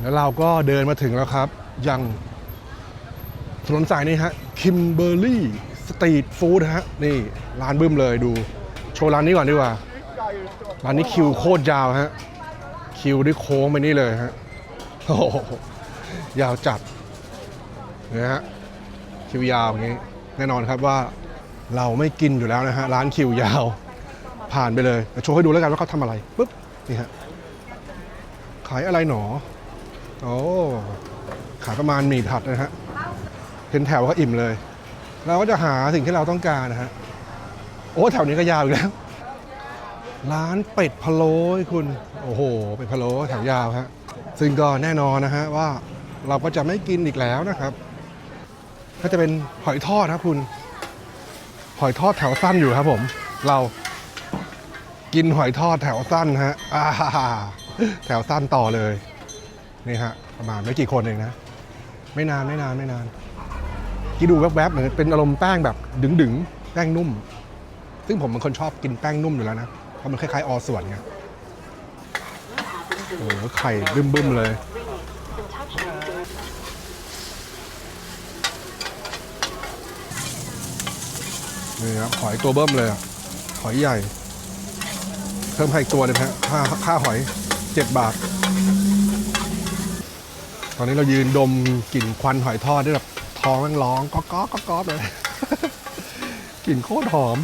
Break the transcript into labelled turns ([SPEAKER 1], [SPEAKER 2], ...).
[SPEAKER 1] แล้วเราก็เดินมาถึงแล้วครับ ยังถนนสายนี้ฮะคิมเบอร์รี่สตรีทฟู้ดฮะ นี่ ร้านบึ้มเลยดู โชว์ร้านนี้ก่อนดีกว่า ร้านนี้คิวโคตรยาวฮะ คิวด้โค้งไปนี่เลยฮะ โอ้โหยาวจัดนะฮะคิวยาวอย่างนี้ แน่นอนครับว่าเราไม่กินอยู่แล้วนะฮะ ร้านคิวยาว ผ่านไปเลยโชว์ให้ดูแล้วกันว่าเขาทำอะไรปุ๊บนี่ฮะขายอะไรหนอ โอ้ขายประมาณหมี่ผัดนะฮะเห็นแถวก็อิ่มเลย เราก็จะหาสิ่งที่เราต้องการนะฮะโอ้แถวนี้ก็ยาวอีกแล้ว ร้านเป็ดพะโล้คุณ โอ้โห เป็ดพะโล้แถวยาวฮะซึ่งก็แน่นอนนะฮะว่าเราก็จะไม่กินอีกแล้วนะครับ ก็จะเป็นหอยทอดครับคุณ หอยทอดแถวสั้นอยู่ครับผม เรากินหอยทอดแถวสั้นฮะแถวสั้นต่อเลย นี่ฮะประมาณไม่กี่คนเองนะ ไม่นานไม่นานไม่นานกินดูแวบๆเหมือนเป็นอารมณ์แป้งแบบดึงๆ แป้งนุ่ม ซึ่งผมเป็นคนชอบกินแป้งนุ่มอยู่แล้วนะ เพราะมันคล้ายๆ ออส่วนไงโอ้โหไข่บึ้มๆเลยนี่ครับหอยตัวเบิ้มเลยหอยใหญ่ เพิ่มให้ตัวหนึงฮะค่าค่าหอยเจ็ดบาท อนนี้เรายืนดมกลิ่นควันหอยทอดได้แบบท้องม่งร้องก๊อกก๊อกก๊อกก๊อกเลยกลิ่นโคตรหอม